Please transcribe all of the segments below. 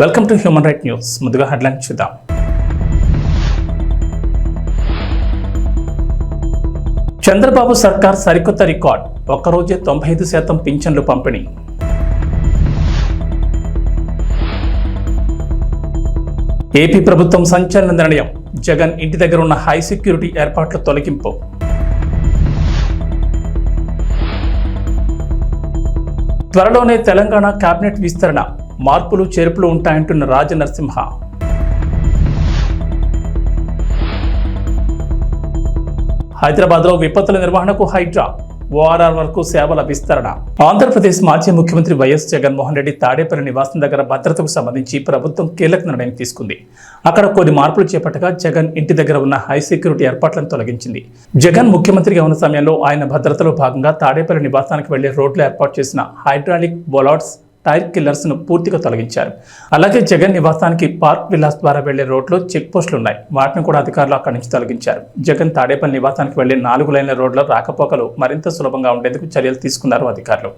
Welcome to human right news ముందుగా headline చూద్దాం. చంద్రబాబు సర్కార్ సరికొత్త రికార్డ్. ఒక్కరోజే తొంభై ఐదు శాతం పింఛన్లు పంపిణీ. ఏపీ ప్రభుత్వం సంచలన నిర్ణయం. జగన్ ఇంటి దగ్గర ఉన్న హై సెక్యూరిటీ ఏర్పాట్ల తొలగింపు. త్వరలోనే తెలంగాణ కేబినెట్ విస్తరణ. మార్పులు చేర్పులు ఉంటాయంటున్న రాజనరసింహ. హైదరాబాద్లో విపత్తుల నిర్వహణకు హైడ్రా ఓఆర్ఆర్ వరకు సేవల విస్తరణ. ఆంధ్రప్రదేశ్ మాజీ ముఖ్యమంత్రి వైఎస్ జగన్మోహన్ రెడ్డి తాడేపల్లి నివాసం దగ్గర భద్రతకు సంబంధించి ప్రభుత్వం కీలక నిర్ణయం తీసుకుంది. అక్కడ కొన్ని మార్పులు చేపట్టగా జగన్ ఇంటి దగ్గర ఉన్న హై సెక్యూరిటీ ఏర్పాట్లను తొలగించింది. జగన్ ముఖ్యమంత్రిగా ఉన్న సమయంలో ఆయన భద్రతలో భాగంగా తాడేపల్లి నివాసానికి వెళ్ళే రోడ్లు ఏర్పాటు చేసిన హైడ్రాలిక్ బొలాట్స్ టైర్ కిల్లర్స్ను పూర్తిగా తొలగించారు. అలాగే జగన్ నివాసానికి పార్క్ విలాస్ ద్వారా వెళ్ళే రోడ్లో చెక్ పోస్టులు ఉన్నాయి. వాటిని కూడా అధికారులు అక్కడి నుంచి తొలగించారు. జగన్ తాడేపల్లి నివాసానికి వెళ్ళే నాలుగు లైన్ల రోడ్ల రాకపోకలు మరింత సులభంగా ఉండేందుకు చర్యలు తీసుకున్నారు అధికారులు.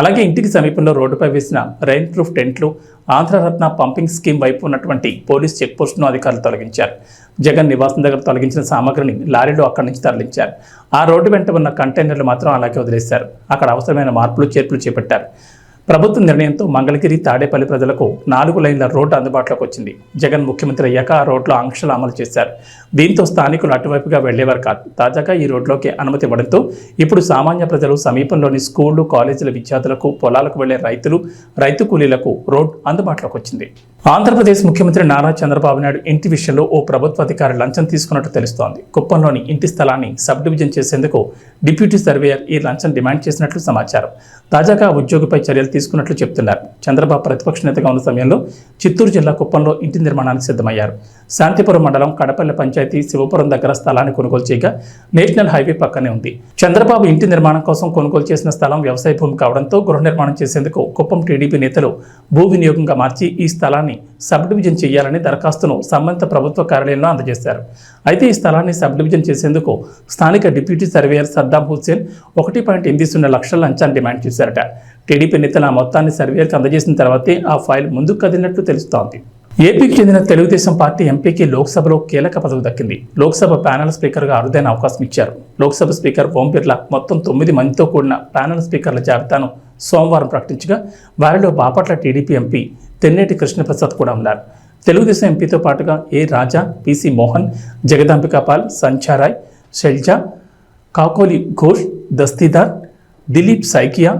అలాగే ఇంటికి సమీపంలో రోడ్డుపై వేసిన రెయిన్ ప్రూఫ్ టెంట్లు ఆంధ్రరత్న పంపింగ్ స్కీమ్ వైపు ఉన్నటువంటి పోలీస్ చెక్ పోస్టును అధికారులు తొలగించారు. జగన్ నివాసం దగ్గర తొలగించిన సామగ్రిని లారీలో అక్కడి నుంచి తరలించారు. ఆ రోడ్డు వెంట ఉన్న కంటైనర్లు మాత్రం అలాగే వదిలేశారు. అక్కడ అవసరమైన మార్పులు చేర్పులు చేపట్టారు. ప్రభుత్వ నిర్ణయంతో మంగళగిరి తాడేపల్లి ప్రజలకు నాలుగు లైన్ల రోడ్డు అందుబాటులోకి వచ్చింది. జగన్ ముఖ్యమంత్రి అయ్యాక ఆ రోడ్లో ఆంక్షలు అమలు చేశారు. దీంతో స్థానికులు అటువైపుగా వెళ్ళేవారు కాదు. తాజాగా ఈ రోడ్లోకి అనుమతి ఇవ్వడంతో ఇప్పుడు సామాన్య ప్రజలు సమీపంలోని స్కూళ్ళు కాలేజీల విద్యార్థులకు పొలాలకు వెళ్ళే రైతులు రైతు కూలీలకు రోడ్ అందుబాటులోకి వచ్చింది. ఆంధ్రప్రదేశ్ ముఖ్యమంత్రి నారా చంద్రబాబు నాయుడు ఇంటి విషయంలో ఓ ప్రభుత్వ అధికారి లంచం తీసుకున్నట్టు తెలుస్తోంది. కుప్పంలోని ఇంటి స్థలాన్ని సబ్ డివిజన్ చేసేందుకు డిప్యూటీ సర్వేయర్ ఈ లంచం డిమాండ్ చేసినట్లు సమాచారం. తాజాగా ఉద్యోగిపై చర్యలు తీసుకున్నట్లు చెప్తున్నారు. చంద్రబాబు ప్రతిపక్ష నేతగా ఉన్న సమయంలో చిత్తూరు జిల్లా కుప్పంలో ఇంటి నిర్మాణానికి సిద్ధమయ్యారు. శాంతిపురం మండలం కడపల్లి పంచాయతీ శివపురం దగ్గర స్థలాన్ని కొనుగోలు చేయగా నేషనల్ హైవే పక్కనే ఉంది. చంద్రబాబు ఇంటి నిర్మాణం కోసం కొనుగోలు చేసిన స్థలం వ్యవసాయ భూమి కావడంతో గృహ నిర్మాణం చేసేందుకు కుప్పం టీడీపీ నేతలు భూ వినియోగంగా మార్చి ఈ స్థలాన్ని సబ్ డివిజన్ చేయాలని దరఖాస్తును సంబంధిత ప్రభుత్వ కార్యాలయంలో అందజేశారు. అయితే ఈ స్థలాన్ని సబ్ డివిజన్ చేసేందుకు స్థానిక డిప్యూటీ సర్వేయర్ సద్దాం హుస్సేన్ ఒకటి పాయింట్ ఎనిమిది సున్నా లక్షల లంచాన్ని డిమాండ్ చేశారట. టీడీపీ నేతలు ఆ మొత్తాన్ని సర్వేయర్కి అందజేసిన తర్వాతే ఆ ఫైల్ ముందుకు కదిలినట్లు తెలుస్తోంది. ఏపీకి చెందిన తెలుగుదేశం పార్టీ ఎంపీకి లోక్సభలో కీలక పదవి దక్కింది. లోక్సభ ప్యానల్ స్పీకర్గా అరుదైన అవకాశం ఇచ్చారు. లోక్సభ స్పీకర్ ఓం బిర్లా మొత్తం తొమ్మిది మందితో కూడిన ప్యానల్ స్పీకర్ల జాబితాను సోమవారం ప్రకటించగా వారిలో బాపట్ల టీడీపీ ఎంపీ తెన్నేటి కృష్ణప్రసాద్ కూడా ఉన్నారు. తెలుగుదేశం ఎంపీతో పాటుగా ఏ రాజా పిసి మోహన్ జగదాంబికాపాల్ సంచారాయ్ శైల్జా కాకోలి ఘోష్ దస్తీదార్ దిలీప్ సైకియా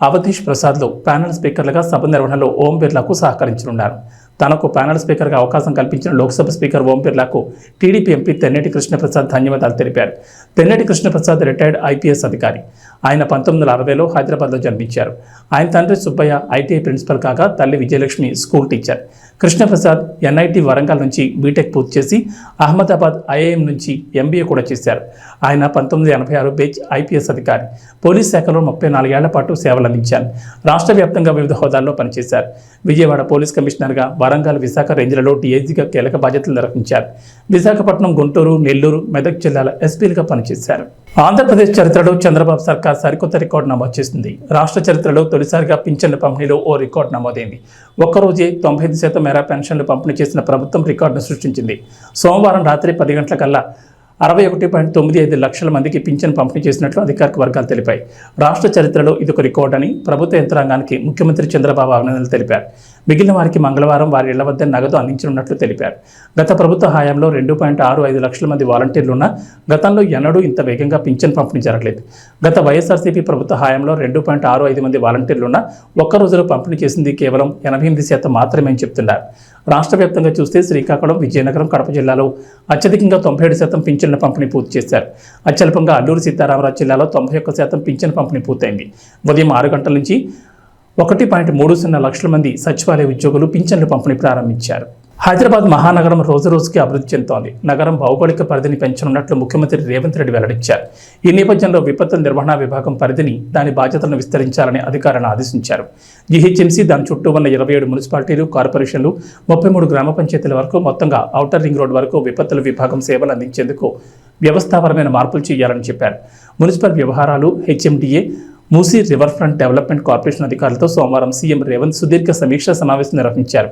అవధీష్ ప్రసాద్లో ప్యానల్ స్పీకర్లుగా సభ నిర్వహణలో ఓం బిర్లాకు సహకరించనున్నారు. తనకు ప్యానల్ స్పీకర్గా అవకాశం కల్పించిన లోక్సభ స్పీకర్ ఓం బిర్లాకు టీడీపీ ఎంపీ తెన్నేటి కృష్ణప్రసాద్ ధన్యవాదాలు తెలిపారు. తెన్నటి కృష్ణప్రసాద్ రిటైర్డ్ ఐపీఎస్ అధికారి. ఆయన పంతొమ్మిది వందల అరవైలో హైదరాబాద్లో జన్మించారు. ఆయన తండ్రి సుబ్బయ్య ఐటీఐ ప్రిన్సిపల్ కాగా తల్లి Vijayalakshmi school teacher. Krishnaprasad NIT Warangal నుంచి బీటెక్ పూర్తి చేసి అహ్మదాబాద్ ఐఐఎం నుంచి ఎంబీఏ కూడా చేశారు. ఆయన పంతొమ్మిది ఎనభై ఆరు బెచ్ ఐపీఎస్ అధికారి. పోలీస్ శాఖలో ముప్పై నాలుగేళ్ళ పాటు సేవలు అందించారు రాష్ట్ర వ్యాప్తంగా వివిధ హోదాల్లో పనిచేశారు. విజయవాడ పోలీస్ కమిషనర్గా వరంగల్ విశాఖ రేంజ్లలో డీఐజీగా కీలక బాధ్యతలు నిర్వహించారు. విశాఖపట్నం గుంటూరు నెల్లూరు మెదక్ జిల్లాల ఎస్పీలుగా పనిచేశారు. ఆంధ్రప్రదేశ్ చరిత్రలో చంద్రబాబు సర్కార్ సరికొత్త రికార్డు నమోదు చేసింది. రాష్ట్ర చరిత్రలో తొలిసారిగా పింఛన్ల పంపిణీలో ఓ రికార్డు నమోదైంది. ఒక్కరోజే తొంభై ఐదు శాతం మేర పెన్షన్లు పంపిణీ చేసిన ప్రభుత్వం రికార్డును సృష్టించింది. సోమవారం రాత్రి పది గంటలకల్లా అరవై ఒకటి పాయింట్ తొమ్మిది ఐదు లక్షల మందికి పింఛన్ పంపిణీ చేసినట్లు అధికారిక వర్గాలు తెలిపాయి. రాష్ట్ర చరిత్రలో ఇదొక రికార్డ్ అని ప్రభుత్వ యంత్రాంగానికి ముఖ్యమంత్రి చంద్రబాబు అభినందనలు తెలిపారు. మిగిలిన వారికి మంగళవారం వారి ఇళ్ళ వద్ద నగదు అందించనున్నట్లు తెలిపారు. గత ప్రభుత్వ హయాంలో రెండు పాయింట్ ఆరు ఐదు లక్షల మంది వాలంటీర్లు ఉన్న గతంలో ఎన్నడూ ఇంత వేగంగా పింఛన్ పంపిణీ జరగలేదు. గత వైఎస్ఆర్సీపీ ప్రభుత్వ హయాంలో రెండు పాయింట్ ఆరు ఐదు మంది వాలంటీర్లు ఉన్న ఒక్క రోజులో పంపిణీ చేసింది కేవలం ఎనభై ఎనిమిది శాతం మాత్రమే అని చెప్తున్నారు. రాష్ట్ర వ్యాప్తంగా చూస్తే శ్రీకాకుళం విజయనగరం కడప జిల్లాలో అత్యధికంగా తొంభై ఏడు శాతం పింఛన్ల పంపిణీ పూర్తి చేశారు. అత్యల్పంగా అల్లూరు సీతారామరాజు జిల్లాలో తొంభై ఒక్క శాతం పింఛన్ పంపిణీ పూర్తయింది. ఉదయం ఆరు గంటల నుంచి ఒకటి పాయింట్ మూడు సున్నా లక్షల మంది సచివాలయ ఉద్యోగులు పింఛన్లు పంపిణీ ప్రారంభించారు. హైదరాబాద్ మహానగరం రోజు రోజుకి అభివృద్ధి చెందుతోంది. నగరం భౌగోళిక పరిధిని పెంచనున్నట్లు ముఖ్యమంత్రి రేవంత్ రెడ్డి వెల్లడించారు. ఈ నేపథ్యంలో విపత్తుల నిర్వహణ విభాగం పరిధిని దాని బాధ్యతలను విస్తరించాలని అధికారులను ఆదేశించారు. జీహెచ్ఎంసీ దాని చుట్టూ ఉన్న ఇరవై ఏడు మున్సిపాలిటీలు కార్పొరేషన్లు ముప్పై మూడు గ్రామ పంచాయతీల వరకు మొత్తంగా ఔటర్ రింగ్ రోడ్ వరకు విపత్తుల విభాగం సేవలు అందించేందుకు వ్యవస్థాపరమైన మార్పులు చేయాలని చెప్పారు. మున్సిపల్ వ్యవహారాలు HMDA Musi river front development corporation అధికారులతో సోమవారం సీఎం రేవంత్ సుదీర్ఘ సమీక్షా సమావేశం నిర్వహించారు.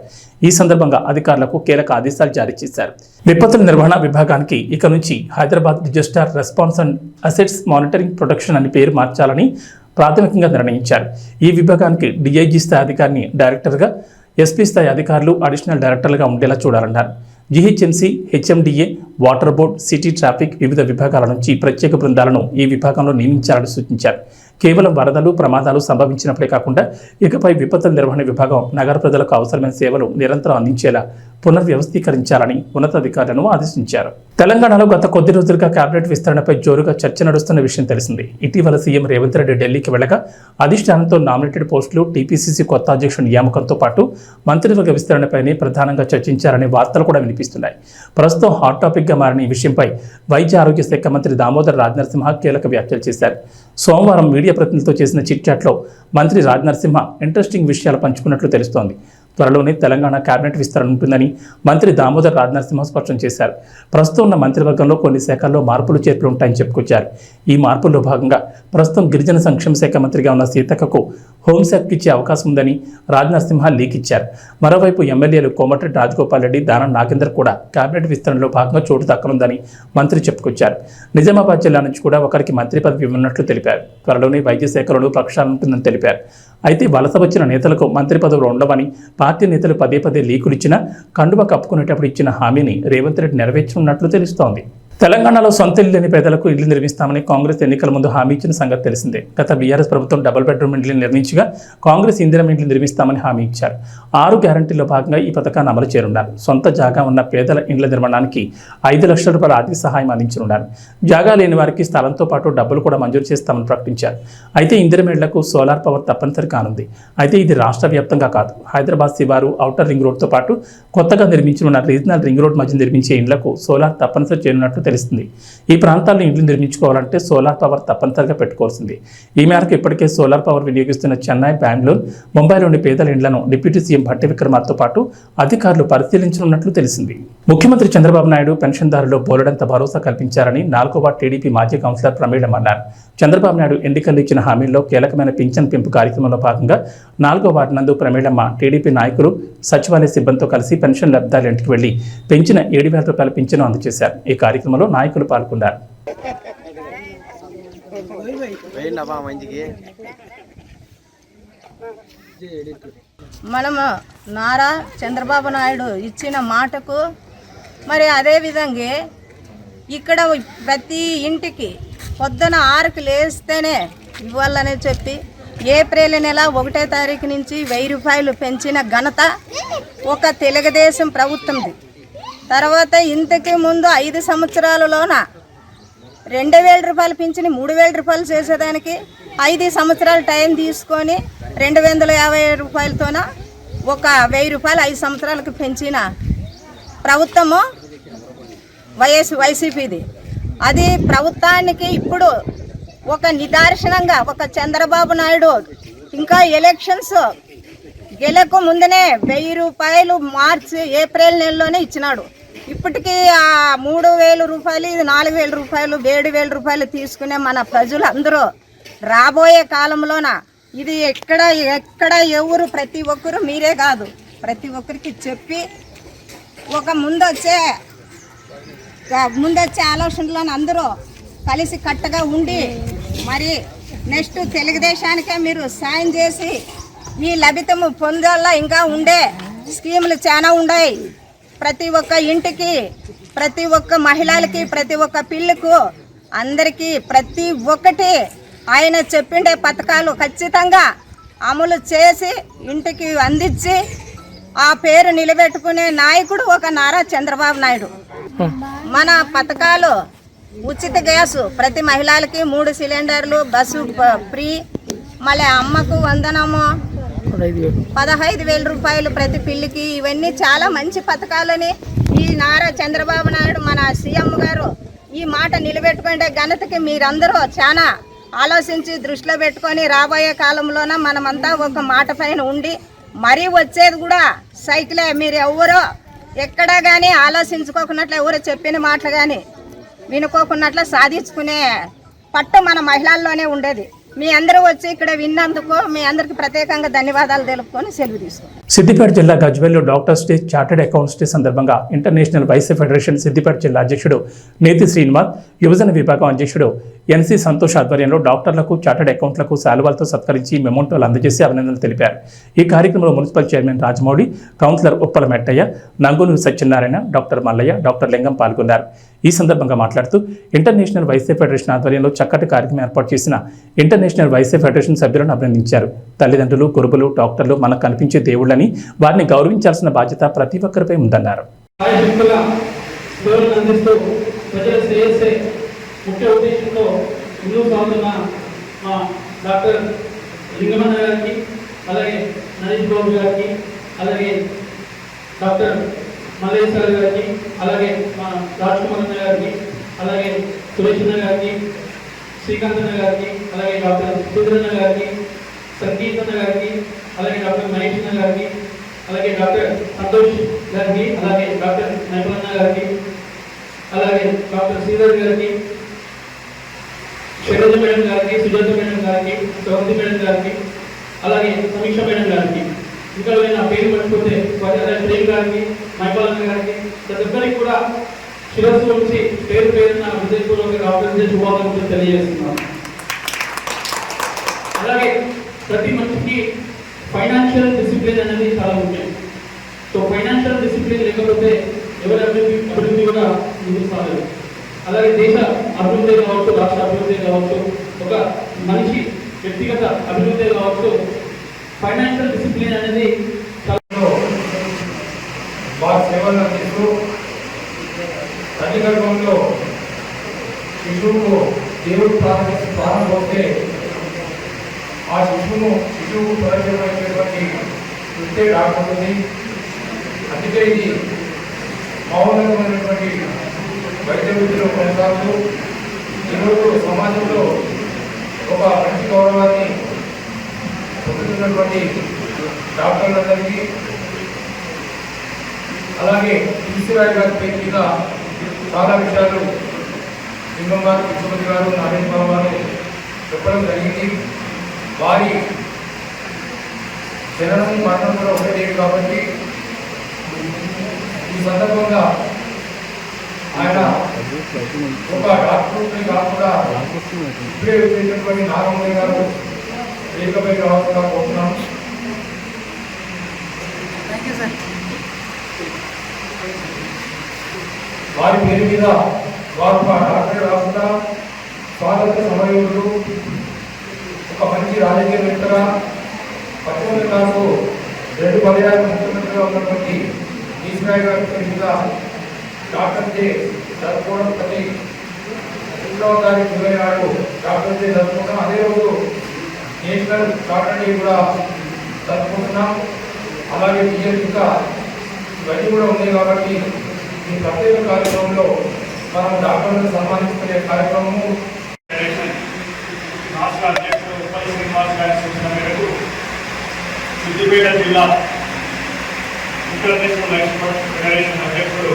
ఈ సందర్భంగా అధికారులకు కీలక ఆదేశాలు జారీ చేశారు. విపత్తుల నిర్వహణ విభాగానికి ఇక నుంచి Hyderabad disaster response and assets monitoring protection అని పేరు మార్చాలని ప్రాథమికంగా నిర్ణయించారు. ఈ విభాగానికి డిఐజీ స్థాయి అధికారిని డైరెక్టర్గా ఎస్పీ స్థాయి అధికారులు అడిషనల్ డైరెక్టర్లుగా ఉండేలా చూడాలన్నారు. GHMC HMDA water board city traffic వివిధ విభాగాల నుంచి ప్రత్యేక బృందాలను ఈ విభాగంలో నియమించాలని సూచించారు. కేవలం వరదలు ప్రమాదాలు సంభవించినప్పుడే కాకుండా ఇకపై విపత్తుల నిర్వహణ విభాగం నగర ప్రజలకు అవసరమైన సేవలు నిరంతరం అందించేలా పునర్వ్యవస్థీకరించాలని ఉన్నతాధికారులను ఆదేశించారు. తెలంగాణలో గత కొద్ది రోజులుగా కేబినెట్ విస్తరణపై జోరుగా చర్చ నడుస్తున్న విషయం తెలిసింది. ఇటీవల సీఎం రేవంత్ రెడ్డి ఢిల్లీకి వెళ్ళగా అధిష్టానంతో నామినేటెడ్ పోస్టులు టీపీసీసీ కొత్త అధ్యక్షుడి నియామకంతో పాటు మంత్రివర్గ విస్తరణపైనే ప్రధానంగా చర్చించారనే వార్తలు కూడా వినిపిస్తున్నాయి. ప్రస్తుతం హాట్ టాపిక్గా మారిన ఈ విషయంపై వైద్య ఆరోగ్య శాఖ మంత్రి దామోదర్ రాజనరసింహ కీలక వ్యాఖ్యలు చేశారు. సోమవారం మీడియా ప్రతినిధులతో చేసిన చిట్చాట్లో మంత్రి రాజనరసింహ ఇంట్రెస్టింగ్ విషయాలు పంచుకున్నట్లు తెలుస్తోంది. త్వరలోనే తెలంగాణ కేబినెట్ విస్తరణ ఉంటుందని మంత్రి దామోదర్ రాజనరసింహ స్పష్టం చేశారు. ప్రస్తుతం ఉన్న మంత్రివర్గంలో కొన్ని శాఖల్లో మార్పులు చేర్పులు ఉంటాయని చెప్పుకొచ్చారు. ఈ మార్పుల్లో భాగంగా ప్రస్తుతం గిరిజన సంక్షేమ శాఖ మంత్రిగా ఉన్న సీతక్కకు హోంశాఖ ఇచ్చే అవకాశం ఉందని రాజనరసింహ లీక్ ఇచ్చారు మరోవైపు ఎమ్మెల్యేలు కోమటిరెడ్డి రాజగోపాల్ రెడ్డి దానం నాగేందర్ కూడా కేబినెట్ విస్తరణలో భాగంగా చోటు దక్కనుందని మంత్రి చెప్పుకొచ్చారు. నిజామాబాద్ జిల్లా నుంచి కూడా ఒకరికి మంత్రి పదవి ఇవ్వనున్నట్లు తెలిపారు. త్వరలోనే వైద్య శాఖలోనూ ప్రక్షాళన ఉంటుందని తెలిపారు. అయితే వలస వచ్చిన నేతలకు మంత్రి పదవులు ఉండవని పార్టీ నేతలు పదే పదే లీకులు ఇచ్చినా కండువ కప్పుకునేటప్పుడు ఇచ్చిన హామీని రేవంత్ రెడ్డి నెరవేర్చనున్నట్లు తెలుస్తోంది. తెలంగాణలో సొంత ఇల్లు లేని పేదలకు ఇల్లు నిర్మిస్తామని కాంగ్రెస్ ఎన్నికల ముందు హామీ ఇచ్చిన సంగతి తెలిసిందే. గత బీఆర్ఎస్ ప్రభుత్వం డబుల్ బెడ్రూమ్ ఇండ్లు నిర్మించగా కాంగ్రెస్ ఇందిరం ఇండ్లు నిర్మిస్తామని హామీ ఇచ్చారు. ఆరు గ్యారంటీల్లో భాగంగా ఈ పథకాన్ని అమలు చేయనున్నారు సొంత జాగా ఉన్న పేదల ఇండ్ల నిర్మాణానికి ఐదు లక్షల రూపాయల ఆర్థిక సహాయం అందించనున్నారు జాగా లేని వారికి స్థలంతో పాటు డబ్బులు కూడా మంజూరు చేస్తామని ప్రకటించారు. అయితే ఇందిరం ఇళ్ళకు సోలార్ పవర్ తప్పనిసరి కానుంది. అయితే ఇది రాష్ట్ర వ్యాప్తంగా కాదు. హైదరాబాద్ శివారు ఔటర్ రింగ్ రోడ్తో పాటు కొత్తగా నిర్మించనున్న రీజనల్ రింగ్ రోడ్ మధ్య నిర్మించే ఇండ్లకు సోలార్ తప్పనిసరి చేయనున్నట్లు తెలుస్తుంది ఈ ప్రాంతాల్లో ఇండ్లు నిర్మించుకోవాలంటే సోలార్ పవర్ తప్పనిసరిగా పెట్టుకోవాల్సింది. ఈ మేరకు ఇప్పటికే సోలార్ పవర్ వినియోగిస్తున్న చెన్నై బెంగళూరు ముంబైలోని పేదల ఇండ్లను డిప్యూటీ సీఎం భట్టి విక్రమార్తో పాటు అధికారులు పరిశీలించనున్నట్లు తెలిసింది. ముఖ్యమంత్రి చంద్రబాబు నాయుడు పెన్షన్దారులు బోలెడంత భరోసా కల్పించారని నాలుగో వార్డు టీడీపీ మాజీ కౌన్సిలర్ ప్రమీళం అన్నారు చంద్రబాబు నాయుడు ఎన్నికల్లో ఇచ్చిన హామీల్లో కీలకమైన పింఛన్ పెంపు కార్యక్రమంలో భాగంగా నాలుగో వార్డు నందు ప్రమేళమ్మ టీడీపీ నాయకులు సచివాలయ సిబ్బందితో కలిసి పెన్షన్ లబ్ధిదారుల ఇంటికి వెళ్ళి పెంచిన ఏడు వేల రూపాయల పింఛను అందజేశారు. ఈ కార్యక్రమంలో నాయకులు పాల్గొన్నారు. మనము నారా చంద్రబాబు నాయుడు ఇచ్చిన మాటకు మరి అదే విధంగా ఇక్కడ ప్రతి ఇంటికి పొద్దున ఆరుకు లేస్తేనే ఇవ్వాలని చెప్పి ఏప్రిల్ నెల ఒకటో తారీఖు నుంచి వెయ్యి రూపాయలు పెంచిన ఘనత ఒక తెలుగుదేశం ప్రభుత్వంది. తర్వాత ఇంతకు ముందు ఐదు సంవత్సరాలలోన రెండు వేల రూపాయలు పింఛని మూడు వేల రూపాయలు చేసేదానికి ఐదు సంవత్సరాలు టైం తీసుకొని రెండు వందల యాభై రూపాయలతోన ఒక వెయ్యి రూపాయలు ఐదు సంవత్సరాలకు పెంచిన ప్రభుత్వము వైఎస్ వైసీపీది. అది ప్రభుత్వానికి ఇప్పుడు ఒక నిదర్శనంగా ఒక చంద్రబాబు నాయుడు ఇంకా ఎలక్షన్స్ గెలకు ముందునే వెయ్యి రూపాయలు మార్చి ఏప్రిల్ నెలలోనే ఇచ్చినాడు. ఇప్పటికీ ఆ మూడు వేలు రూపాయలు ఇది నాలుగు వేల రూపాయలు ఏడు వేల రూపాయలు తీసుకునే మన ప్రజలు అందరూ రాబోయే కాలంలోన ఇది ఎక్కడ ఎక్కడ ఎవరు ప్రతి ఒక్కరు మీరే కాదు. ప్రతి ఒక్కరికి చెప్పి ఒక ముందొచ్చే ముందొచ్చే ఆలోచనలో అందరూ కలిసి కట్టగా ఉండి మరి నెక్స్ట్ తెలుగుదేశానికే మీరు సాయం చేసి ఈ లభితము పొందాలా ఇంకా ఉండే స్కీములు చాలా ఉన్నాయి ప్రతి ఒక్క ఇంటికి ప్రతి ఒక్క మహిళలకి ప్రతి ఒక్క పిల్లకు అందరికీ ప్రతి ఒక్కటి ఆయన చెప్పిండే పథకాలు ఖచ్చితంగా అమలు చేసి ఇంటికి అందించి ఆ పేరు నిలబెట్టుకునే నాయకుడు ఒక నారా చంద్రబాబు నాయుడు. మన పథకాలు ఉచిత గ్యాసు ప్రతి మహిళలకి మూడు సిలిండర్లు బస్సు ఫ్రీ. మళ్ళీ అమ్మకు వందనము పదహైదు వేల. రూపాయలు ప్రతి పిల్లికి. ఇవన్నీ చాలా మంచి పథకాలని ఈ నారా చంద్రబాబు నాయుడు మన సీఎం గారు ఈ మాట నిలబెట్టుకుంటే ఘనతకి మీరందరూ చాలా ఆలోచించి దృష్టిలో పెట్టుకొని రాబోయే కాలంలోన మనమంతా ఒక మాట పైన ఉండి మరీ వచ్చేది కూడా సైకిలే. మీరు ఎవరో ఎక్కడా కానీ ఆలోచించుకోకున్నట్లు ఎవరో చెప్పిన మాటలు కానీ వినుకోకున్నట్లు సాధించుకునే పట్టు మన మహిళల్లోనే ఉండేది. మీ అందరూ వచ్చి ఇక్కడ విన్నందుకు మీ అందరికి ప్రత్యేకంగా ధన్యవాదాలు తెలుపుకొని సెలవు తీసుకుంటాం సిద్దిపేట జిల్లా గజ్వేల్లో doctors day chartered accounts day సందర్భంగా ఇంటర్నేషనల్ వైస్ ఫెడరేషన్ సిద్దిపేట జిల్లా అధ్యక్షుడు నేతి శ్రీనివాస్ యువజన విభాగం అధ్యక్షుడు ఎన్సీ సంతోష్ ఆధ్వర్యంలో డాక్టర్లకు చార్టర్డ్ అకౌంట్లకు శాలువాలతో సత్కరించి మెమోంటోలు అందజేసి అభినందనలు తెలిపారు. ఈ కార్యక్రమంలో municipal chairman Rajamouli councillor Uppala Mettaiah Nangunuru Satyanarayana doctor Mallaiah doctor Lingam పాల్గొన్నారు. ఈ సందర్భంగా మాట్లాడుతూ ఇంటర్నేషనల్ వైసే ఫెడరేషన్ ఆధ్వర్యంలో చక్కటి కార్యక్రమం ఏర్పాటు చేసిన ఇంటర్నేషనల్ వైసే ఫెడరేషన్ సభ్యులను అభినందించారు. తల్లిదండ్రులు గురువులు డాక్టర్లు మనకు కనిపించే దేవుళ్ళని వారిని గౌరవించాల్సిన బాధ్యత ప్రతి ఒక్కరిపై ఉందన్నారు. ముఖ్య ఉద్దేశంతో ముందుకు సాగుతున్న మా డాక్టర్ లింగమన్న గారికి అలాగే నరేష్ బాబు గారికి అలాగే డాక్టర్ మల్లేశ్వర గారికి అలాగే మా రాజ్కుమార్ గారికి అలాగే సురేష్ అన్న గారికి శ్రీకాంత్ అన్న గారికి అలాగే డాక్టర్ సుధీరన్న గారికి సంగీత్ అన్న గారికి అలాగే డాక్టర్ మహేష్ అన్న గారికి అలాగే డాక్టర్ సంతోష్ గారికి అలాగే డాక్టర్ నైపులన్న గారికి అలాగే డాక్టర్ శ్రీధర్ గారికి శైలజ మేడం గారికి సుజాత మేడం గారికి సౌంది మేడం గారికి అలాగే సమీక్ష మేడం గారికి. ఇంకా నా పేరు మర్చిపోతే ప్రేమ్ గారికి మైపాలన్న గారికి ప్రతి కూడా శిరస్సు వచ్చి పేరు పేరున హృదయపూర్వక డాక్టర్ శుభాకాంక్షలు తెలియజేస్తున్నాను. అలాగే ప్రతి మనిషికి ఫైనాన్షియల్ డిసిప్లిన్ అనేది చాలా ముఖ్యం. సో ఫైనాన్షియల్ డిసిప్లిన్ లేకపోతే ఎవరి అభివృద్ధి అభివృద్ధి కూడా ముందుకు అలాగే దేశ అభివృద్ధి కావచ్చు రాష్ట్ర అభివృద్ధి కావచ్చు ఒక మనిషి వ్యక్తిగత అభివృద్ధి కావచ్చు ఫైనాన్షియల్ డిసిప్లిన్ అనేది వారి సేవలు అందిస్తూ తల్లి గర్భంలో శిశువుకు దేవుడు ప్రారంభ ప్రారంభమవుతే ఆ శిశువును శిశువుకు ప్రయోజనమైనటువంటి వృత్తే రాకుంటుంది అందుకే ఇది మౌనమైనటువంటి వైద్య వృత్తిలో కొనసాగుతూ ఈరోజు సమాజంలో ఒక మంచి గౌరవాన్ని పొందుతున్నటువంటి డాక్టర్లందరికీ అలాగే ఈశ్వరాయ్ గారి పేరు మీద చాలా విషయాలు లింగం గారు ముఖ్యమంత్రి గారు నారాయణ బాబు గారు చెప్పడం జరిగింది. వారి జననం మరణం కూడా ఒకటే కాబట్టి ఈ సందర్భంగా ఆయన ఒక డాక్టర్ కాకుండా ఇప్పుడే వచ్చేటటువంటి నాగమణి గారు వేదికపై రావాల్సిందిగా కోరుతున్నాం వారి పేరు మీద వారు డాక్టర్ రాకుండా స్వాతంత్ర సమరయోధుడు ఒక మంచి రాజకీయవేత్తగా పద్దెనిమిది క్లాసు రెండు పర్యాలు ముఖ్యమంత్రిగా ఉన్నటువంటి ఈశ్వరాయ్ గారి పేరు మీద డాక్టర్ డే జరుపుకోవడం ప్రతి రెండవ తారీఖు ఇరవై నాడు డాక్టర్ డే జరుపుకుంటాం అదే రోజు నేషనల్ డాక్టర్ డే కూడా జరుపుకుంటున్నాం. అలాగే టీఎల్ ఇంకా ఇవన్నీ కూడా ఉన్నాయి కాబట్టి ఈ ప్రత్యేక కార్యక్రమంలో మనం డాక్టర్లను సన్మానించుకునే కార్యక్రమము. రాష్ట్ర అధ్యక్షుడు ఉప్పల్ శ్రీనివాస్ గారి సూచన మేరకు సిద్దిపేట జిల్లా ఇంటర్నేషనల్ ఎక్స్పర్ట్ ఫెడరేషన్ అధ్యక్షుడు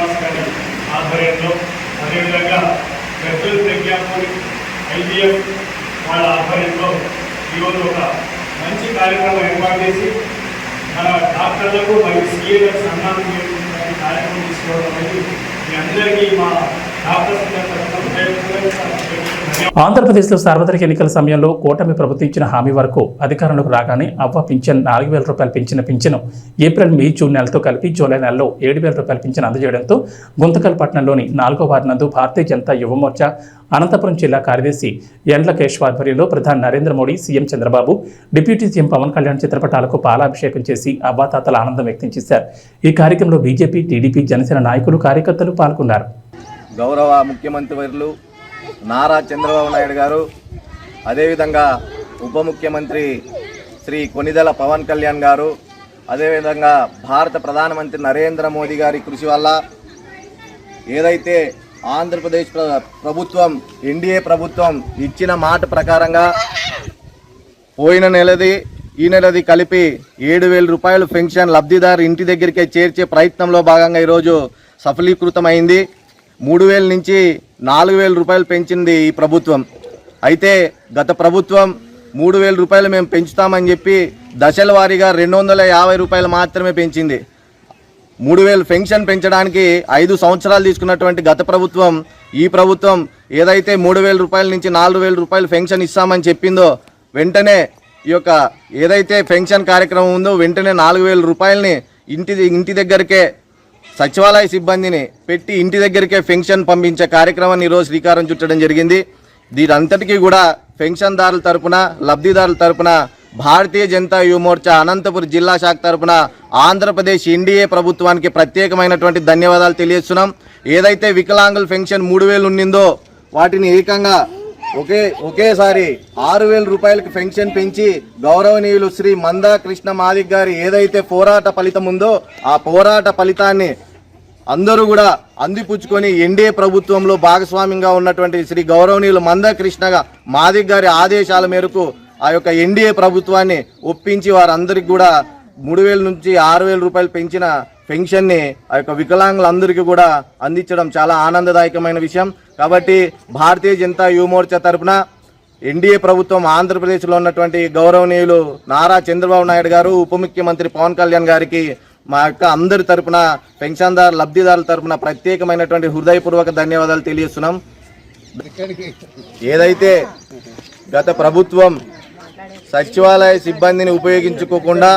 శ్రీనివాస్ గారి ఆధ్వర్యంలో అదేవిధంగా గద్దల్ ప్రజ్ఞాపూర్ ఐబిఎఫ్ వాళ్ళ ఆధ్వర్యంలో ఈరోజు ఒక మంచి కార్యక్రమం ఏర్పాటు చేసి మన డాక్టర్లకు మరియు సీఏలకు సన్మానం చేస్తున్న కార్యక్రమం తీసుకోవడం అనేది మీ అందరికీ మా డాక్టర్స్ తరఫున ఆంధ్రప్రదేశ్లో సార్వత్రిక ఎన్నికల సమయంలో కూటమి ప్రభుత్వం ఇచ్చిన హామీ వరకు అధికారంలోకి రాగానే అవ్వ పింఛన్ నాలుగు వేల రూపాయలు పెంచిన పింఛను ఏప్రిల్ మే జూన్ నెలతో కలిపి జూలై నెలలో ఏడు వేల రూపాయల పింఛను అందజేయడంతో గుంతకల్ పట్టణంలోని నాలుగో వార్డు నందు భారతీయ జనతా యువమోర్చా అనంతపురం జిల్లా కార్యదర్శి ఎండ్ల కేశవ్ ఆధ్వర్యంలో ప్రధాని Narendra Modi CM Chandrababu deputy CM Pawan Kalyan చిత్రపటాలకు పాలాభిషేకం చేసి అవ్వాతాతల ఆనందం వ్యక్తం చేశారు. ఈ కార్యక్రమంలో బీజేపీ టీడీపీ జనసేన నాయకులు కార్యకర్తలు పాల్గొన్నారు. గౌరవ ముఖ్యమంత్రి వర్లు నారా చంద్రబాబు నాయుడు గారు అదేవిధంగా ఉప ముఖ్యమంత్రి శ్రీ కొనిదెల పవన్ కళ్యాణ్ గారు అదేవిధంగా భారత ప్రధానమంత్రి నరేంద్ర మోదీ గారి కృషి వల్ల ఏదైతే ఆంధ్రప్రదేశ్ ప్ర- ప్రభుత్వం ఎన్డీఏ ప్రభుత్వం ఇచ్చిన మాట ప్రకారంగా పోయిన నెలది ఈ నెలది కలిపి ఏడు వేల రూపాయలు పెన్షన్ లబ్ధిదారు ఇంటి దగ్గరికే చేర్చే ప్రయత్నంలో భాగంగా ఈరోజు సఫలీకృతమైంది. మూడు వేల నుంచి నాలుగు వేల రూపాయలు పెంచింది ఈ ప్రభుత్వం. అయితే గత ప్రభుత్వం మూడు వేల రూపాయలు మేము పెంచుతామని చెప్పి దశల వారీగా రెండు వందల యాభై రూపాయలు మాత్రమే పెంచింది. మూడు వేలు పెన్షన్ పెంచడానికి ఐదు సంవత్సరాలు తీసుకున్నటువంటి గత ప్రభుత్వం ఈ ప్రభుత్వం ఏదైతే మూడు వేల రూపాయల నుంచి నాలుగు వేల రూపాయలు పెన్షన్ ఇస్తామని చెప్పిందో వెంటనే ఈ యొక్క ఏదైతే పెన్షన్ కార్యక్రమం ఉందో వెంటనే నాలుగు వేల రూపాయలని ఇంటి ఇంటి దగ్గరకే సచివాలయ సిబ్బందిని పెట్టి ఇంటి దగ్గరికే పెన్షన్ పంపించే కార్యక్రమాన్ని ఈరోజు శ్రీకారం చుట్టడం జరిగింది. దీనంతటికీ కూడా పెన్షన్దారుల తరపున లబ్ధిదారుల తరపున భారతీయ జనతా యువ మోర్చా అనంతపురం జిల్లా శాఖ తరపున ఆంధ్రప్రదేశ్ ఎన్డీఏ ప్రభుత్వానికి ప్రత్యేకమైనటువంటి ధన్యవాదాలు తెలియజేస్తున్నాం. ఏదైతే వికలాంగుల పెన్షన్ మూడు వేలు ఉండిందో వాటిని ఏకంగా ఒకే ఒకేసారి ఆరు వేల రూపాయలకు పెన్షన్ పెంచి గౌరవనీయులు శ్రీ మందా కృష్ణ మాదిక్ గారి ఏదైతే పోరాట ఫలితం ఉందో ఆ పోరాట ఫలితాన్ని అందరూ కూడా అందిపుచ్చుకొని ఎన్డీఏ ప్రభుత్వంలో భాగస్వామ్యంగా ఉన్నటువంటి శ్రీ గౌరవనీయులు మందకృష్ణగా మాదిక్ గారి ఆదేశాల మేరకు ఆ యొక్క ఎన్డీఏ ప్రభుత్వాన్ని ఒప్పించి వారందరికి కూడా మూడు వేల నుంచి ఆరు వేల రూపాయలు పెంచిన పెన్షన్ని ఆ యొక్క వికలాంగులందరికీ కూడా అందించడం చాలా ఆనందదాయకమైన విషయం. కాబట్టి భారతీయ జనతా యువమోర్చా తరఫున తరపున ఎన్డీఏ ప్రభుత్వం ఆంధ్రప్రదేశ్లో ఉన్నటువంటి గౌరవనీయులు నారా చంద్రబాబు నాయుడు గారు ఉప ముఖ్యమంత్రి పవన్ కళ్యాణ్ గారికి మా యొక్క అందరి తరపున పెన్షన్దారు లబ్ధిదారుల తరపున ప్రత్యేకమైనటువంటి హృదయపూర్వక ధన్యవాదాలు తెలియజేస్తున్నాం. ఏదైతే గత ప్రభుత్వం సచివాలయ సిబ్బందిని ఉపయోగించుకోకుండా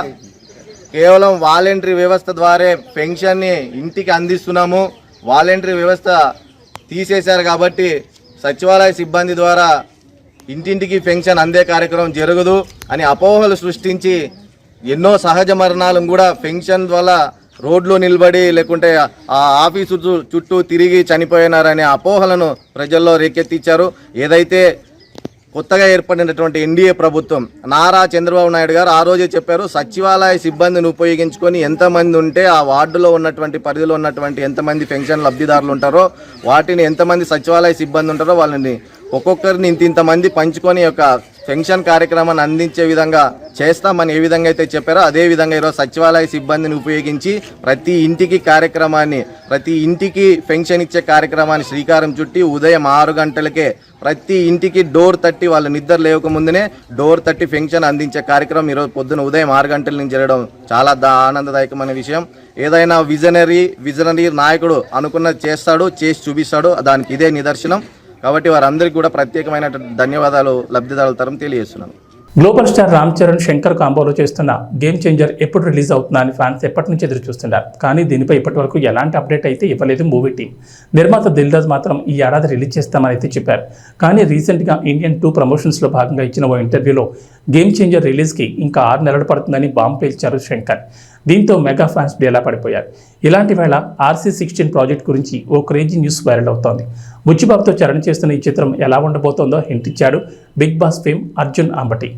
కేవలం వాలంటరీ వ్యవస్థ ద్వారా పెన్షన్ని ఇంటికి అందిస్తున్నాము వాలంటరీ వ్యవస్థ తీసేశారు కాబట్టి సచివాలయ సిబ్బంది ద్వారా ఇంటింటికి పెన్షన్ అందే కార్యక్రమం జరగదు అని అపోహలు సృష్టించి ఎన్నో సహజ మరణాలను కూడా పెన్షన్ వల్ల రోడ్లు నిలబడి లేకుంటే ఆ ఆఫీసు చుట్టూ తిరిగి చనిపోయినారనే అపోహలను ప్రజల్లో రేకెత్తించారు ఏదైతే కొత్తగా ఏర్పడినటువంటి ఎన్డీఏ ప్రభుత్వం నారా చంద్రబాబు నాయుడు గారు ఆ రోజే చెప్పారు సచివాలయ సిబ్బందిని ఉపయోగించుకొని ఎంతమంది ఉంటే ఆ వార్డులో ఉన్నటువంటి పరిధిలో ఉన్నటువంటి ఎంతమంది పెన్షన్ లబ్ధిదారులు ఉంటారో వాటిని ఎంతమంది సచివాలయ సిబ్బంది ఉంటారో వాళ్ళని ఒక్కొక్కరిని ఇంత ఇంతమంది పంచుకొని యొక్క పెన్షన్ కార్యక్రమాన్ని అందించే విధంగా చేస్తామని ఏ విధంగా అయితే చెప్పారో అదే విధంగా ఈరోజు సచివాలయ సిబ్బందిని ఉపయోగించి ప్రతి ఇంటికి కార్యక్రమాన్ని ప్రతి ఇంటికి పెన్షన్ ఇచ్చే కార్యక్రమాన్ని శ్రీకారం చుట్టి ఉదయం ఆరు గంటలకే ప్రతి ఇంటికి డోర్ తట్టి వాళ్ళు నిద్ర లేవక ముందునే డోర్ తట్టి పెన్షన్ అందించే కార్యక్రమం ఈరోజు పొద్దున ఉదయం ఆరు గంటల నుంచి జరగడం చాలా ఆనందదాయకమైన విషయం. ఏదైనా విజనరీ విజనరీ నాయకుడు అనుకున్నది చేస్తాడు చేసి చూపిస్తాడు దానికి ఇదే నిదర్శనం. కాబట్టి వారందరికీ కూడా ప్రత్యేకమైన ధన్యవాదాలు లబ్ధిదారుల తరం తెలియజేస్తున్నాను. గ్లోబల్ స్టార్ రామ్ చరణ్ శంకర్ కాంబోలో చేస్తున్న గేమ్ చేంజర్ ఎప్పుడు రిలీజ్ అవుతుందా అని ఫ్యాన్స్ ఎప్పటి నుంచి ఎదురు చూస్తున్నారు? కానీ దీనిపై ఇప్పటివరకు ఎలాంటి అప్డేట్ అయితే ఇవ్వలేదు మూవీ టీం. నిర్మాత దిల్రాజ్ మాత్రం ఈ ఏడాది రిలీజ్ చేస్తామని అయితే చెప్పారు. కానీ రీసెంట్గా ఇండియన్ టూ ప్రమోషన్స్లో భాగంగా ఇచ్చిన ఓ ఇంటర్వ్యూలో గేమ్ చేంజర్ రిలీజ్కి ఇంకా ఆరు నెలలు పడుతుందని బాంబు పేల్చారు శంకర్. దీంతో మెగా ఫ్యాన్స్ డేలా పడిపోయారు. ఇలాంటి వేళ ఆర్సీ సిక్స్టీన్ ప్రాజెక్ట్ గురించి ఓ క్రేజీ న్యూస్ వైరల్ అవుతోంది. బుచ్చిబాబుతో చరణ్ చేస్తున్న ఈ చిత్రం ఎలా ఉండబోతోందో హింట్ ఇచ్చాడు Bigg Boss fame Arjun Ambati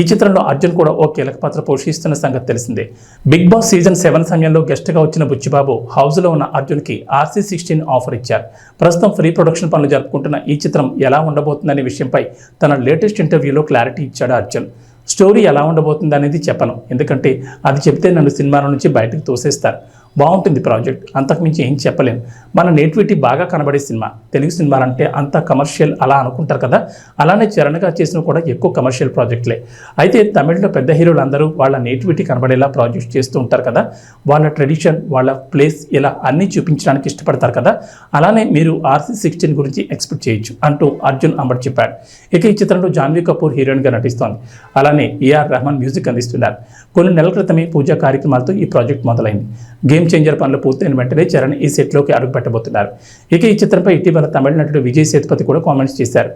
ఈ చిత్రంలో అర్జున్ కూడా ఓ కీలక పాత్ర పోషిస్తున్న సంగతి తెలిసిందే. బిగ్ బాస్ సీజన్ సెవెన్ సమయంలో గెస్ట్గా వచ్చిన బుచ్చిబాబు హౌస్లో ఉన్న అర్జున్కి ఆర్సీ సిక్స్టీన్ ఆఫర్ ఇచ్చారు. ప్రస్తుతం ఫ్రీ ప్రొడక్షన్ పనులు జరుపుకుంటున్న ఈ చిత్రం ఎలా ఉండబోతుందనే విషయంపై తన లేటెస్ట్ ఇంటర్వ్యూలో క్లారిటీ ఇచ్చాడు అర్జున్. స్టోరీ ఎలా ఉండబోతుంది అనేది చెప్పను. ఎందుకంటే అది చెప్తే నన్ను సినిమాల నుంచి బయటకు తోసేస్తారు. బాగుంటుంది ప్రాజెక్ట్. అంతకుమించి ఏం చెప్పలేము మన నేటివిటీ బాగా కనబడే సినిమా. తెలుగు సినిమాలంటే అంత కమర్షియల్ అలా అనుకుంటారు కదా? అలానే చరణ్గా చేసిన కూడా ఎక్కువ కమర్షియల్ ప్రాజెక్టులే. అయితే తమిళ్ళో పెద్ద హీరోలు అందరూ వాళ్ళ నేటివిటీ కనబడేలా ప్రాజెక్ట్ చేస్తూ ఉంటారు కదా? వాళ్ళ ట్రెడిషన్ వాళ్ళ ప్లేస్ ఇలా అన్నీ చూపించడానికి ఇష్టపడతారు కదా? అలానే మీరు ఆర్సీ సిక్స్టీన్ గురించి ఎక్స్పెక్ట్ చేయొచ్చు అంటూ అర్జున్ అంబర్ చెప్పాడు. ఇక ఈ చిత్రంలో జాన్వీ కపూర్ హీరోయిన్గా నటిస్తోంది. అలానే ఏఆర్ రెహమాన్ మ్యూజిక్ అందిస్తున్నారు. కొన్ని నెలల క్రితమే పూజా కార్యక్రమాలతో ఈ ప్రాజెక్ట్ మొదలైంది. గేమ్ చేంజర్ పనులు పూర్తయిన వెంటనే చరణ్ ఈ సెట్లోకి అడుగు పెట్టబోతున్నారు ఇక ఈ చిత్రంపై ఇటీవల తమిళ నటుడు విజయ్ సేతుపతి కూడా కామెంట్స్ చేశారు.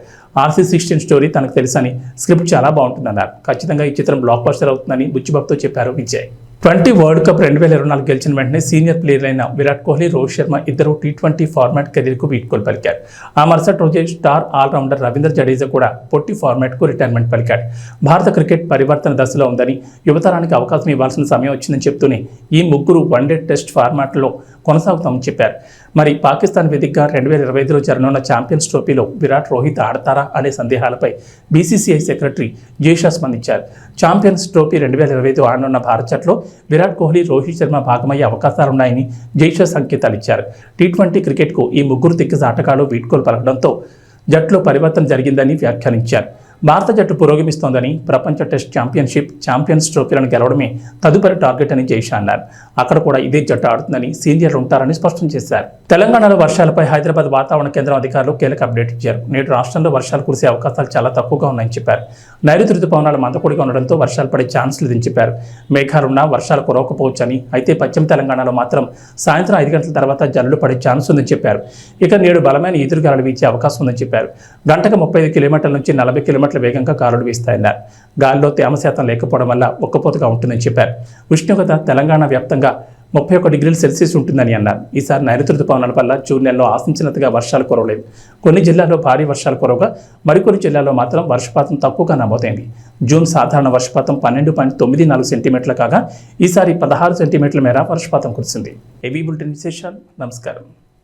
ఆర్సీ సిక్స్టీన్ స్టోరీ తనకు తెలుసని స్క్రిప్ట్ చాలా బాగుంటుందన్నారు. ఖచ్చితంగా ఈ చిత్రం బ్లాక్ బస్టర్ అవుతుందని బుచ్చిబాబుతో చెప్పారు విజయ్. ట్వంటీ వరల్డ్ కప్ రెండు వేల ఇరవై నాలుగు గెలిచిన వెంటనే సీనియర్ ప్లేయర్ అయిన విరాట్ కోహ్లీ రోహిత్ శర్మ ఇద్దరు టీ ట్వంటీ ఫార్మాట్ కెరీర్కు వీడ్కోలు పలికారు. ఆ మరుసటి రోజే స్టార్ ఆల్రౌండర్ రవీంద్ర జడేజా కూడా పొట్టి ఫార్మాట్కు రిటైర్మెంట్ పలికాడు. భారత క్రికెట్ పరివర్తన దశలో ఉందని యువతరానికి అవకాశం ఇవ్వాల్సిన సమయం వచ్చిందని చెప్తూనే ఈ ముగ్గురు వన్డే టెస్ట్ ఫార్మాట్లో కొనసాగుతామని చెప్పారు. మరి పాకిస్తాన్ వేదికగా రెండు వేల ఇరవై ఐదులో జరగనున్న ఛాంపియన్స్ ట్రోఫీలో విరాట్ రోహిత్ ఆడతారా అనే సందేహాలపై బీసీసీఐ సెక్రటరీ జేషా స్పందించారు. ఛాంపియన్స్ ట్రోఫీ రెండు వేల ఇరవై ఐదు ఆడనున్న భారత్ జట్లో విరాట్ కోహ్లీ రోహిత్ శర్మ భాగమయ్యే అవకాశాలున్నాయని జైషా సంకేతాలు ఇచ్చారు టీ ట్వంటీ క్రికెట్కు ఈ ముగ్గురు దిగ్గజ ఆటగాళ్ళు వీడ్కోలు పలకడంతో జట్టులో పరివర్తన జరిగిందని వ్యాఖ్యానించారు. భారత జట్టు పురోగమిస్తోందని ప్రపంచ టెస్ట్ ఛాంపియన్షిప్ ఛాంపియన్స్ ట్రోఫీలను గెలవడమే తదుపరి టార్గెట్ అని జైషా అన్నారు. అక్కడ కూడా ఇదే జట్టు ఆడుతుందని సీనియర్లు ఉంటారని స్పష్టం చేశారు. తెలంగాణలో వర్షాలపై హైదరాబాద్ వాతావరణ కేంద్రం అధికారులు కీలక అప్డేట్ ఇచ్చారు. నేడు రాష్ట్రంలో వర్షాలు కురిసే అవకాశాలు చాలా తక్కువగా ఉన్నాయని చెప్పారు. నైరుతి రుతుపవనాలు మందకొడిగా ఉండడంతో వర్షాలు పడే ఛాన్స్ లేదని చెప్పారు. మేఘాలున్నా వర్షాలు కురవకపోవచ్చని అయితే పశ్చిమ తెలంగాణలో మాత్రం సాయంత్రం ఐదు గంటల తర్వాత జల్లులు పడే ఛాన్స్ ఉందని చెప్పారు. ఇక నేడు బలమైన ఎదురుగాలు వీచే అవకాశం ఉందని చెప్పారు. గంటకు ముప్పై ఐదు కిలోమీటర్ల నుంచి నలభై కిలోమీటర్ల వేగంగా గాలులు వీస్తాయన్నారు. గాలిలో తేమ శాతం లేకపోవడం వల్ల ఒక్కపోతగా ఉంటుందని చెప్పారు. ఉష్ణోగ్రత తెలంగాణ వ్యాప్తంగా ముప్పై ఒక్క డిగ్రీల సెల్సియస్ ఉంటుందని అన్నారు. ఈసారి నైరుతి రుతుపవనాల వల్ల జూన్ నెలలో ఆశించినంతగా వర్షాలు కురవలేదు. కొన్ని జిల్లాల్లో భారీ వర్షాలు కురవగా మరికొన్ని జిల్లాల్లో మాత్రం వర్షపాతం తక్కువగా నమోదైంది. జూన్ సాధారణ వర్షపాతం పన్నెండు పాయింట్ తొమ్మిది నాలుగు సెంటీమీటర్లు కాగా ఈసారి పదహారు సెంటీమీటర్ల మేర వర్షపాతం కురిసింది. ఏవీ బులెటిన్ విశేషాలు. నమస్కారం.